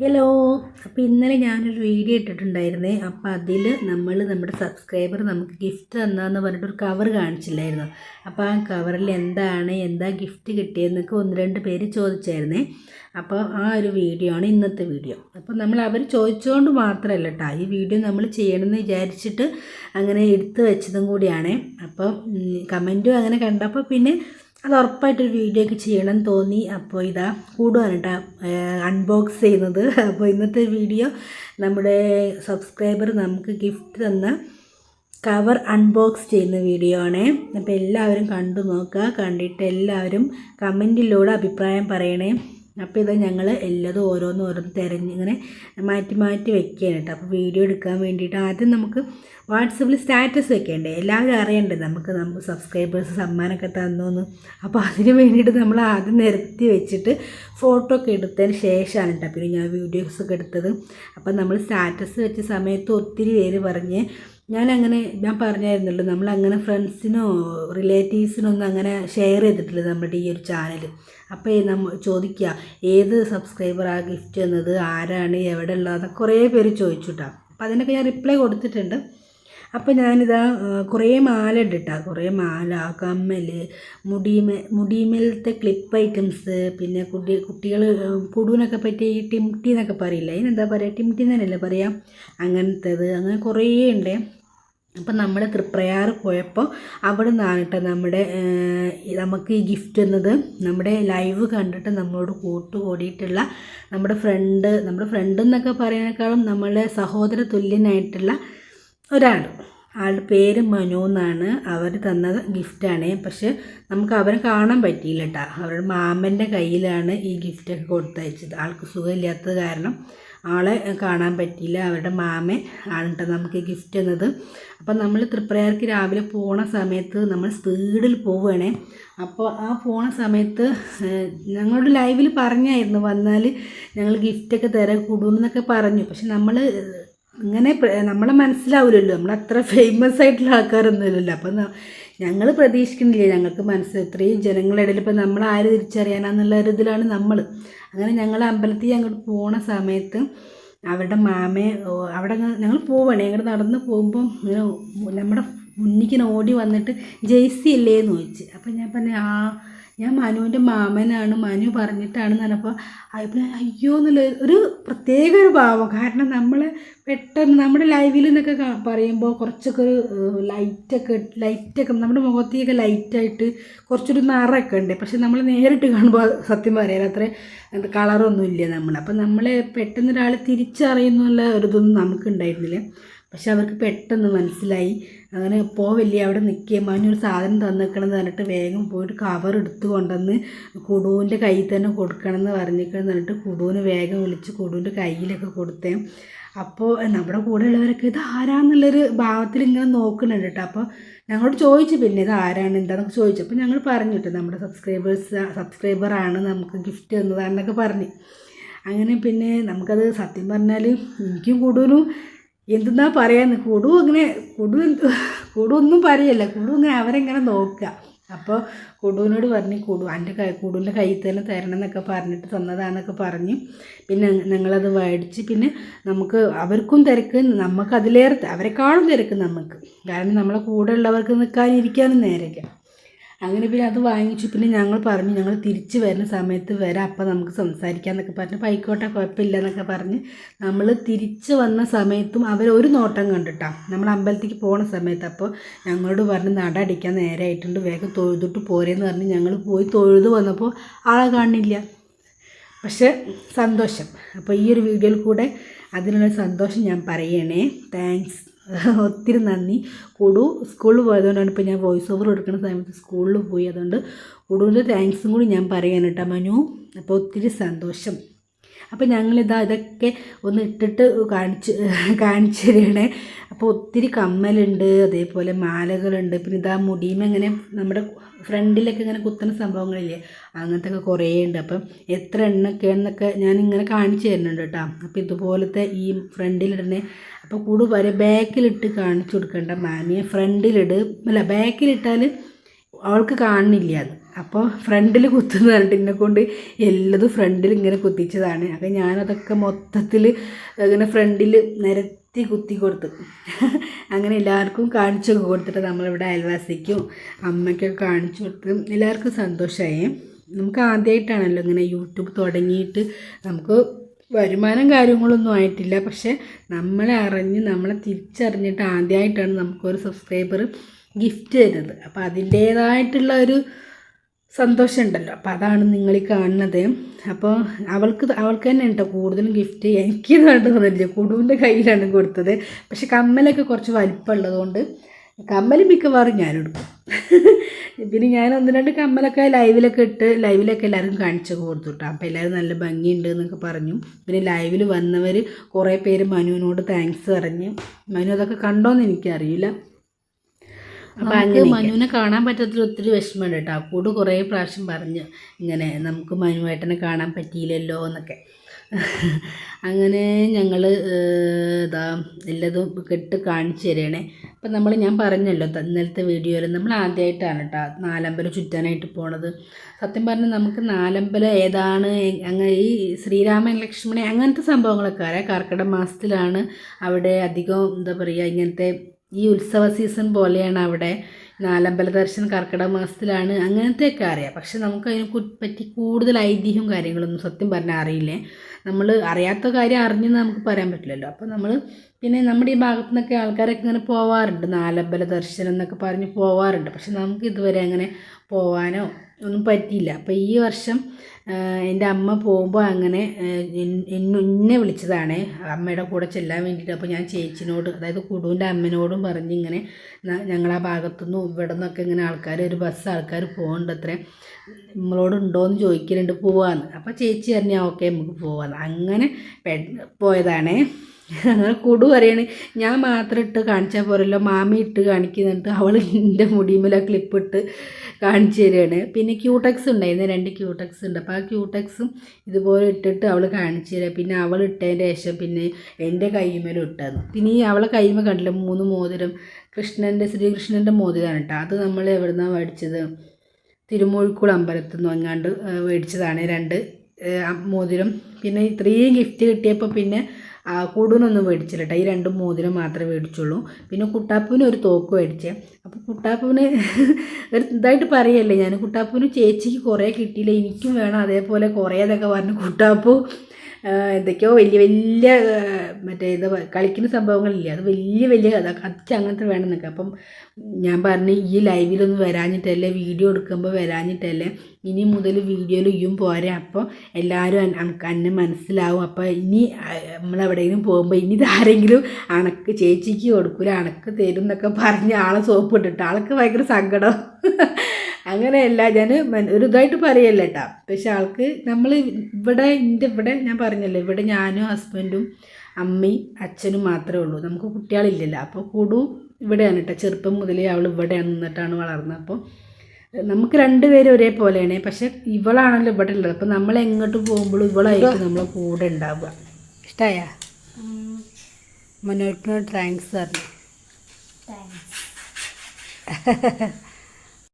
Hello അപ്പോൾ ഇന്നലെ ഞാനൊരു വീഡിയോ ഇട്ടിട്ടുണ്ടായിരുന്നേ. അപ്പോൾ അതിൽ നമ്മൾ നമ്മുടെ സബ്സ്ക്രൈബർ നമുക്ക് ഗിഫ്റ്റ് തന്നാന്ന് പറഞ്ഞിട്ട് ഒരു കവർ കാണിച്ചില്ലായിരുന്നു? അപ്പോൾ ആ കവറിൽ എന്താണ് എന്താ ഗിഫ്റ്റ് കിട്ടിയതെന്നൊക്കെ ഒന്ന് രണ്ട് പേര് ചോദിച്ചായിരുന്നേ. അപ്പോൾ ആ ഒരു വീഡിയോ ആണ് ഇന്നത്തെ വീഡിയോ അപ്പോൾ നമ്മൾ അവർ ചോദിച്ചുകൊണ്ട് മാത്രമല്ല കേട്ടോ ഈ വീഡിയോ നമ്മൾ ചെയ്യണമെന്ന് വിചാരിച്ചിട്ട് അങ്ങനെ എടുത്തു വെച്ചതും കൂടിയാണേ. അപ്പോൾ കമന്റും അങ്ങനെ കണ്ടപ്പോൾ പിന്നെ അത് ഉറപ്പായിട്ടൊരു വീഡിയോ ഒക്കെ ചെയ്യണം തോന്നി. അപ്പോൾ ഇതാ കൂടുകയാണ് കേട്ടോ. അൺബോക്സ് ചെയ്യുന്നത്. അപ്പോൾ ഇന്നത്തെ വീഡിയോ നമ്മുടെ സബ്സ്ക്രൈബർ നമുക്ക് ഗിഫ്റ്റ് തന്ന കവർ അൺബോക്സ് ചെയ്യുന്ന വീഡിയോ ആണ്. അപ്പോൾ എല്ലാവരും കണ്ടു നോക്കുക. കണ്ടിട്ട് എല്ലാവരും കമന്റിലൂടെ അഭിപ്രായം പറയണേ. അപ്പോൾ ഇത് ഞങ്ങൾ എല്ലാതും ഓരോന്ന് ഓരോന്ന് തിരഞ്ഞ് ഇങ്ങനെ മാറ്റി മാറ്റി വെക്കുകയാണ് കേട്ടോ. അപ്പോൾ വീഡിയോ എടുക്കാൻ വേണ്ടിയിട്ട് ആദ്യം നമുക്ക് വാട്സപ്പിൽ സ്റ്റാറ്റസ് വെക്കേണ്ടേ? എല്ലാവരും അറിയണ്ടേ നമുക്ക് നമുക്ക് സബ്സ്ക്രൈബേഴ്സ് സമ്മാനമൊക്കെ തന്നോന്ന്? അപ്പോൾ അതിന് വേണ്ടിയിട്ട് നമ്മൾ ആദ്യം നിരത്തി വെച്ചിട്ട് ഫോട്ടോ ഒക്കെ എടുത്തതിന് ശേഷമാണ് കേട്ടോ പിന്നെ ഞാൻ വീഡിയോസ് ഒക്കെ എടുത്തത്. അപ്പം നമ്മൾ സ്റ്റാറ്റസ് വെച്ച സമയത്ത് ഒത്തിരി പേര് പറഞ്ഞ് ഞാനങ്ങനെ ഞാൻ പറഞ്ഞായിരുന്നല്ലോ നമ്മളങ്ങനെ ഫ്രണ്ട്സിനോ റിലേറ്റീവ്സിനോ ഒന്നും അങ്ങനെ ഷെയർ ചെയ്തിട്ടില്ല നമ്മുടെ ഈ ഒരു ചാനൽ അപ്പോൾ നമ്മൾ ചോദിക്കുക ഏത് സബ്സ്ക്രൈബറാണ് ഗിഫ്റ്റ് എന്നത്? ആരാണ്? എവിടെ ഉള്ളതെന്ന് കുറേ പേര് ചോദിച്ചു കേട്ടോ അപ്പോൾ അതിനൊക്കെ ഞാൻ റിപ്ലൈ കൊടുത്തിട്ടുണ്ട്. അപ്പോൾ ഞാനിതാ കുറേ മാല ഇട്ടിട്ടാ. കുറേ മാല കമ്മൽ മുടിമേ മുടിമേലത്തെ ക്ലിപ്പ് ഐറ്റംസ് പിന്നെ കുട്ടി കുട്ടികൾ പുടുവിനൊക്കെ പറ്റിയ ഈ ടിംറ്റി എന്നൊക്കെ പറയില്ല? അതിനെന്താ പറയുക ടിംറ്റി എന്നല്ലേ പറയാം? അങ്ങനത്തേത് അങ്ങനെ കുറേ ഉണ്ട് അപ്പം നമ്മൾ തൃപ്രയാർ പോയപ്പോൾ അവിടെ നിന്നാണ് കേട്ടോ നമ്മുടെ നമുക്ക് ഈ ഗിഫ്റ്റ് എന്നത് നമ്മുടെ ലൈവ് കണ്ടിട്ട് നമ്മളോട് കൂട്ടുകൂടിയിട്ടുള്ള നമ്മുടെ ഫ്രണ്ട് നമ്മുടെ ഫ്രണ്ട് എന്നൊക്കെ പറയുന്നതിനേക്കാളും നമ്മളെ സഹോദര തുല്യനായിട്ടുള്ള ഒരാൾ. ആളുടെ പേര് മനു എന്നാണ് അവർ തന്ന ഗിഫ്റ്റാണ് പക്ഷെ നമുക്ക് അവരെ കാണാൻ പറ്റിയില്ല കേട്ടോ അവരുടെ മാമന്റെ കയ്യിലാണ് ഈ ഗിഫ്റ്റൊക്കെ കൊടുത്തയച്ചത്. ആൾക്ക് സുഖമില്ലാത്തത് കാരണം ആളെ കാണാൻ പറ്റിയില്ല. അവരുടെ മാമൻ ആണ് നമുക്ക് ഗിഫ്റ്റ് തന്നത്. അപ്പം നമ്മൾ തൃപ്രയാർക്ക് രാവിലെ പോണ സമയത്ത് നമ്മൾ സ്പീഡിൽ പോവുകയാണേ. അപ്പോൾ ആ പോണ സമയത്ത് ഞങ്ങളുടെ ലൈവിൽ പറഞ്ഞായിരുന്നു. വന്നാൽ ഞങ്ങൾ ഗിഫ്റ്റൊക്കെ തരാൻ കൂടുമെന്നൊക്കെ പറഞ്ഞു. പക്ഷെ നമ്മൾ ഇങ്ങനെ നമ്മളെ മനസ്സിലാവില്ലല്ലോ നമ്മൾ അത്ര ഫേമസ് ആയിട്ടുള്ള ആൾക്കാരൊന്നുമില്ലല്ലോ. അപ്പം ഞങ്ങൾ പ്രതീക്ഷിക്കുന്നില്ല ഞങ്ങൾക്ക് മനസ്സിൽ ഇത്രയും ജനങ്ങളുടെ ഇടയിൽ ഇപ്പം നമ്മൾ ആര് തിരിച്ചറിയാനാന്നുള്ള ഒരു ഇതിലാണ് നമ്മൾ അങ്ങനെ ഞങ്ങൾ അമ്പലത്തിൽ അങ്ങോട്ട് പോണ സമയത്ത് അവരുടെ മാമയെ അവിടെ ഞങ്ങൾ പോവുകയാണ് ഞങ്ങൾ നടന്ന് പോകുമ്പോൾ ഇങ്ങനെ നമ്മുടെ മുന്നിക്കിന് ഓടി വന്നിട്ട് ജെയ്സി ഇല്ലേന്ന് ചോദിച്ചു. അപ്പം ഞാൻ പറഞ്ഞു ആ ഞാൻ മനുവിന്റെ മാമനാണ് മനു പറഞ്ഞിട്ടാണ് പറഞ്ഞപ്പോൾ അതിപ്പോൾ അയ്യോ എന്നുള്ള ഒരു പ്രത്യേക ഒരു ഭാവം. കാരണം നമ്മൾ പെട്ടെന്ന് നമ്മുടെ ലൈവിൽ നിന്നൊക്കെ പറയുമ്പോൾ കുറച്ചൊക്കെ ഒരു ലൈറ്റൊക്കെ ലൈറ്റൊക്കെ നമ്മുടെ മുഖത്തേക്ക് ലൈറ്റായിട്ട് കുറച്ചൊരു നിറമൊക്കെ ഉണ്ട്. പക്ഷെ നമ്മൾ നേരിട്ട് കാണുമ്പോൾ സത്യം പറയാൻ അത്ര കളറൊന്നും ഇല്ല നമ്മൾ അപ്പം നമ്മളെ പെട്ടെന്ന് ഒരാൾ തിരിച്ചറിയുന്നുള്ള ഒരു ഇതൊന്നും നമുക്ക് ഉണ്ടായിരുന്നില്ല പക്ഷെ അവർക്ക് പെട്ടെന്ന് മനസ്സിലായി. അങ്ങനെ പോവില്ലേ അവിടെ നിൽക്കുക മാനൊരു സാധനം തന്നിക്കണമെന്ന് പറഞ്ഞിട്ട് വേഗം പോയിട്ട് കവർ എടുത്ത് കൊണ്ടുവന്ന് കുടുവിന്റെ കയ്യിൽ തന്നെ കൊടുക്കണം എന്ന് പറഞ്ഞിരിക്കണം എന്നിട്ട് കുടുവിന് വേഗം വിളിച്ച് കുടുവിന്റെ കയ്യിലൊക്കെ കൊടുത്തേ. അപ്പോൾ നമ്മുടെ കൂടെ ഉള്ളവരൊക്കെ ഇത് ആരാന്നുള്ളൊരു ഭാവത്തിൽ ഇങ്ങനെ നോക്കുന്നുണ്ട് കേട്ടോ. അപ്പോൾ ഞങ്ങളോട് ചോദിച്ചു പിന്നെ ഇത് ആരാണ് എന്താണെന്നൊക്കെ ചോദിച്ചു. അപ്പോൾ ഞങ്ങൾ പറഞ്ഞു കേട്ടോ നമ്മുടെ സബ്സ്ക്രൈബേഴ്സ് സബ്സ്ക്രൈബറാണ് നമുക്ക് ഗിഫ്റ്റ് തന്നതാണെന്നൊക്കെ പറഞ്ഞു. അങ്ങനെ പിന്നെ നമുക്കത് സത്യം പറഞ്ഞാൽ എനിക്കും കൂടുതലും എന്തെന്നാ പറയാന്ന്? കുടു ഇങ്ങനെ കുടു കൊടു ഒന്നും പറയല്ല. കുടു ഇങ്ങനെ അവരെങ്ങനെ നോക്കുക അപ്പോൾ കുടുവിനോട് പറഞ്ഞു കുടു എന്റെ കൈ കുടുവിന്റെ കയ്യിൽ തന്നെ തരണം എന്നൊക്കെ പറഞ്ഞിട്ട് തന്നതാണെന്നൊക്കെ പറഞ്ഞു പിന്നെ ഞങ്ങളത് മേടിച്ച് പിന്നെ നമുക്ക് അവർക്കും തിരക്ക് നമുക്ക് അതിലേറെ അവരെക്കാളും തിരക്ക് നമുക്ക് കാരണം നമ്മളെ കൂടെ ഉള്ളവർക്ക് നിൽക്കാനിരിക്കാനും നേരമില്ല. അങ്ങനെ പിന്നെ അത് വാങ്ങിച്ചു. പിന്നെ ഞങ്ങൾ പറഞ്ഞു ഞങ്ങൾ തിരിച്ച് വരുന്ന സമയത്ത് വരാം. അപ്പം നമുക്ക് സംസാരിക്കാം എന്നൊക്കെ പറഞ്ഞു ആയിക്കോട്ടെ കുഴപ്പമില്ല എന്നൊക്കെ പറഞ്ഞ് നമ്മൾ തിരിച്ച് വന്ന സമയത്തും അവർ ഒരു നോട്ടം കണ്ടിട്ടാ. നമ്മൾ അമ്പലത്തേക്ക് പോണ സമയത്ത് അപ്പോൾ ഞങ്ങളോട് പറഞ്ഞ് നട അടിക്കാൻ നേരമായിട്ടുണ്ട് വേഗം തൊഴുതിട്ട് പോരേന്ന് പറഞ്ഞ് ഞങ്ങൾ പോയി തൊഴുത് വന്നപ്പോൾ ആളെ കാണില്ല. പക്ഷെ സന്തോഷം. അപ്പോൾ ഈ ഒരു വീഡിയോയിൽ കൂടെ അതിനുള്ള സന്തോഷം ഞാൻ പറയണേ. താങ്ക്സ് ഒത്തിരി നന്ദി. കൊടു സ്കൂളിൽ പോയതുകൊണ്ടാണ് ഇപ്പോൾ ഞാൻ വോയിസ് ഓവർ എടുക്കുന്ന സമയത്ത് സ്കൂളിൽ പോയി. അതുകൊണ്ട് കുടുവിന്റെ താങ്ക്സും കൂടി ഞാൻ പറയാൻ മനു. അപ്പോൾ ഒത്തിരി സന്തോഷം. അപ്പോൾ ഞങ്ങളിതാ ഇതൊക്കെ ഒന്ന് ഇട്ടിട്ട് കാണിച്ച് കാണിച്ചു തരണേ അപ്പോൾ ഒത്തിരി കമ്മലുണ്ട് അതേപോലെ മാലകളുണ്ട്. പിന്നെ ഇതാ മുടിയും ഇങ്ങനെ നമ്മുടെ ഫ്രണ്ടിലൊക്കെ ഇങ്ങനെ കുത്തുന്ന സംഭവങ്ങളില്ലേ അങ്ങനത്തെ ഒക്കെ കുറേ ഉണ്ട് അപ്പം എത്ര എണ്ണൊക്കെയാണെന്നൊക്കെ ഞാൻ ഇങ്ങനെ കാണിച്ചു തരുന്നുണ്ട് കേട്ടോ. അപ്പോൾ ഇതുപോലത്തെ ഈ ഫ്രണ്ടിലിടണേ അപ്പോൾ കൂടുതൽ വരെ ബാക്കിലിട്ട് കാണിച്ചു കൊടുക്കേണ്ട. മാമിയെ ഫ്രണ്ടിലിട് അല്ല ബാക്കിലിട്ടാൽ അവൾക്ക് കാണുന്നില്ല അത്. അപ്പോൾ ഫ്രണ്ടിൽ കുത്തുന്ന പറഞ്ഞിട്ട് എന്നെ കൊണ്ട് എല്ലതും ഫ്രണ്ടിൽ ഇങ്ങനെ കുത്തിച്ചതാണ്. അപ്പോൾ ഞാനതൊക്കെ മൊത്തത്തിൽ ഇങ്ങനെ ഫ്രണ്ടിൽ നിരത്തി കുത്തി കൊടുത്തു. അങ്ങനെ എല്ലാവർക്കും കാണിച്ചു കൊടുത്തിട്ട് നമ്മളിവിടെ അയൽവാസിക്കും അമ്മയ്ക്കൊക്കെ കാണിച്ചു കൊടുത്ത് എല്ലാവർക്കും സന്തോഷമായി നമുക്ക് ആദ്യമായിട്ടാണല്ലോ ഇങ്ങനെ യൂട്യൂബ് തുടങ്ങിയിട്ട് നമുക്ക് വരുമാനം കാര്യങ്ങളൊന്നും ആയിട്ടില്ല. പക്ഷെ നമ്മളെ അറിഞ്ഞ് നമ്മളെ തിരിച്ചറിഞ്ഞിട്ട് ആദ്യമായിട്ടാണ് നമുക്കൊരു സബ്സ്ക്രൈബർ ഗിഫ്റ്റ് തരുന്നത്. അപ്പോൾ അതിന്റേതായിട്ടുള്ള ഒരു സന്തോഷം ഉണ്ടല്ലോ അപ്പോൾ അതാണ് നിങ്ങൾ ഈ കാണുന്നത്. അപ്പോൾ അവൾക്ക് അവൾക്ക് തന്നെ ഉണ്ടോ കൂടുതലും ഗിഫ്റ്റ് എനിക്ക് കണ്ടു തന്നില്ല കുടുവിന്റെ കയ്യിലാണ് കൊടുത്തത്. പക്ഷെ കമ്മലൊക്കെ കുറച്ച് വലിപ്പമുള്ളതുകൊണ്ട് കമ്മൽ മിക്കവാറും ഞാനെടുക്കും പിന്നെ ഞാൻ ഒന്ന് രണ്ട് കമ്മലൊക്കെ ലൈവിലൊക്കെ ഇട്ട് ലൈവിലൊക്കെ എല്ലാവർക്കും കാണിച്ചു കൊടുത്തു കേട്ടോ. അപ്പോൾ എല്ലാവരും നല്ല ഭംഗിയുണ്ട് എന്നൊക്കെ പറഞ്ഞു. പിന്നെ ലൈവിൽ വന്നവർ കുറേ പേര് മനുവിനോട് താങ്ക്സ് പറഞ്ഞു. മനു അതൊക്കെ കണ്ടോയെന്ന് എനിക്കറിയില്ല. അങ്ങനെ മനുവിനെ കാണാൻ പറ്റാത്തൊരു ഒത്തിരി വിഷമമുണ്ട് കേട്ടോ. അപ്പോട് കുറേ പ്രാവശ്യം പറഞ്ഞു ഇങ്ങനെ നമുക്ക് മനുവേട്ടനെ കാണാൻ പറ്റിയില്ലല്ലോ എന്നൊക്കെ. അങ്ങനെ ഞങ്ങൾ ഇതാ എല്ലതും കെട്ട് കാണിച്ചു തരണേ. അപ്പം നമ്മൾ ഞാൻ പറഞ്ഞല്ലോ ഇന്നലത്തെ വീഡിയോയിൽ നമ്മൾ ആദ്യമായിട്ടാണ് കേട്ടോ നാലമ്പലം ചുറ്റാനായിട്ട് പോണത്. സത്യം പറഞ്ഞാൽ നമുക്ക് നാലമ്പലം ഏതാണ് അങ്ങനെ ഈ ശ്രീരാമൻ ലക്ഷ്മണൻ അങ്ങനത്തെ സംഭവങ്ങളൊക്കെ അറിയാം കർക്കിടക മാസത്തിലാണ് അവിടെ അധികം എന്താ പറയുക ഇങ്ങനത്തെ ഈ ഉത്സവ സീസൺ പോലെയാണ് അവിടെ. നാലമ്പല ദർശനം കർക്കിടക മാസത്തിലാണ്. അങ്ങനത്തെയൊക്കെ അറിയാം. പക്ഷെ നമുക്ക് അതിനെ പറ്റി കൂടുതൽ ഐതിഹ്യവും കാര്യങ്ങളൊന്നും സത്യം പറഞ്ഞാൽ അറിയില്ലേ? നമ്മൾ അറിയാത്ത കാര്യം അറിഞ്ഞെന്ന് നമുക്ക് പറയാൻ പറ്റില്ലല്ലോ. അപ്പോൾ നമ്മൾ പിന്നെ നമ്മുടെ ഈ ഭാഗത്തു നിന്നൊക്കെ ആൾക്കാരൊക്കെ ഇങ്ങനെ പോവാറുണ്ട്. നാലമ്പല ദർശനം എന്നൊക്കെ പറഞ്ഞ് പോവാറുണ്ട്. പക്ഷെ നമുക്ക് ഇതുവരെ അങ്ങനെ പോവാനോ ഒന്നും പറ്റിയില്ല. അപ്പോൾ ഈ വർഷം എന്റെ അമ്മ പോകുമ്പോൾ അങ്ങനെ എന്നെ വിളിച്ചതാണ്. അമ്മയുടെ കൂടെ ചെല്ലാൻ വേണ്ടിയിട്ട്. അപ്പോൾ ഞാൻ ചേച്ചിനോട് അതായത് കുടുവിന്റെ അമ്മനോടും പറഞ്ഞ് ഇങ്ങനെ ഞങ്ങളാ ഭാഗത്തുനിന്നും ഇവിടെ നിന്നൊക്കെ ഇങ്ങനെ ആൾക്കാർ ഒരു ബസ് ആൾക്കാർ പോകുന്നുണ്ട് അത്ര നമ്മളോട് ഉണ്ടോയെന്ന് ചോദിക്കലുണ്ട് പോവാന്ന്. അപ്പോൾ ചേച്ചി പറഞ്ഞാൽ ഓക്കെ നമുക്ക് പോവാന്ന്. അങ്ങനെ പോയതാണ്. കുടു പറയണ്. ഞാൻ മാത്രം ഇട്ട് കാണിച്ചാൽ പോരല്ലോ. മാമി ഇട്ട് കാണിക്കുന്നുണ്ട് അവൾ എന്റെ മുടിമേലെ ക്ലിപ്പ് ഇട്ട് കാണിച്ചു തരികയാണ് പിന്നെ ക്യൂടെക്സ് ഉണ്ടായിരുന്നു. രണ്ട് ക്യൂടെക്സ് ഉണ്ട്. അപ്പോൾ ആ ക്യൂടെക്സും ഇതുപോലെ ഇട്ടിട്ട് അവൾ കാണിച്ചു തരിക പിന്നെ അവൾ ഇട്ടതിന്റെ ശേഷം പിന്നെ എന്റെ കൈമേലും ഇട്ടത് പിന്നെ ഈ അവളെ കൈമ കണ്ടില്ല? മൂന്ന് മോതിരം. കൃഷ്ണന്റെ ശ്രീകൃഷ്ണന്റെ മോതിരമാണ് കേട്ടോ. അത് നമ്മൾ എവിടുന്നാണ് മേടിച്ചത്? തിരുമൂഴിക്കുളം അമ്പലത്തിൽ നിന്ന് എങ്ങാണ്ട് മേടിച്ചതാണ്. രണ്ട് മോതിരം. പിന്നെ ഇത്രയും ഗിഫ്റ്റ് കിട്ടിയപ്പോൾ പിന്നെ കൂടുതലൊന്നും മേടിച്ചില്ല കേട്ടോ ഈ രണ്ടും മോതിരം മാത്രമേ മേടിച്ചുള്ളൂ. പിന്നെ കുട്ടാപ്പൂവിന് ഒരു തോക്ക് മേടിച്ചേ. അപ്പോൾ കുട്ടാപ്പൂവിന് ഒരു ഇതായിട്ട് പറയല്ലേ ഞാൻ കുട്ടാപ്പൂവിന് ചേച്ചിക്ക് കുറേ കിട്ടിയില്ല എനിക്കും വേണം അതേപോലെ കുറേ എന്നൊക്കെ പറഞ്ഞ് കുട്ടാപ്പൂ എന്തൊക്കെയോ വലിയ വലിയ മറ്റേ ഇത് കളിക്കുന്ന സംഭവങ്ങളില്ലേ? അത് വലിയ വലിയ കഥ അച്ഛൻ അങ്ങനത്തെ വേണം വേണമെന്നൊക്കെ. അപ്പം ഞാൻ പറഞ്ഞു ഈ ലൈവിലൊന്നും വരാഞ്ഞിട്ടല്ലേ വീഡിയോ എടുക്കുമ്പോൾ വരാഞ്ഞിട്ടല്ലേ ഇനി മുതൽ വീഡിയോയിൽ ഇയും പോരാ. അപ്പോൾ എല്ലാവരും അന്നെ മനസ്സിലാവും. അപ്പോൾ ഇനി നമ്മൾ നമ്മളെവിടെയെങ്കിലും പോകുമ്പോൾ ഇനി ഇതാരെങ്കിലും അണക്ക് ചേച്ചിക്ക് കൊടുക്കൂല അണക്ക് തരും എന്നൊക്കെ പറഞ്ഞ് ആളെ സോപ്പ് ഇട്ടിട്ട് ആൾക്ക് ഭയങ്കര സങ്കടം. അങ്ങനെയല്ല ഞാൻ ഒരു ഇതായിട്ട് പറയല്ല കേട്ടോ പക്ഷെ ആൾക്ക് നമ്മൾ ഇവിടെ എന്റെ ഇവിടെ ഞാൻ പറഞ്ഞല്ലോ ഇവിടെ ഞാനും ഹസ്ബൻഡും അമ്മയും അച്ഛനും മാത്രമേ ഉള്ളൂ. നമുക്ക് കുട്ടികളില്ലല്ലോ. അപ്പോൾ കൂടു ഇവിടെയാണ് കേട്ടോ ചെറുപ്പം മുതലേ അവൾ ഇവിടെയാണ് നിന്നിട്ടാണ് വളർന്നത്. അപ്പോൾ നമുക്ക് രണ്ടുപേരും ഒരേപോലെയാണ് പക്ഷെ ഇവളാണല്ലോ ഇവിടെ ഉള്ളത്. അപ്പോൾ നമ്മൾ എങ്ങോട്ട് പോകുമ്പോഴും ഇവളായിരിക്കും നമ്മളെ കൂടെ ഉണ്ടാവുക. ഇഷ്ടമായ മനോട്ടിനോട് താങ്ക്സ് പറഞ്ഞു.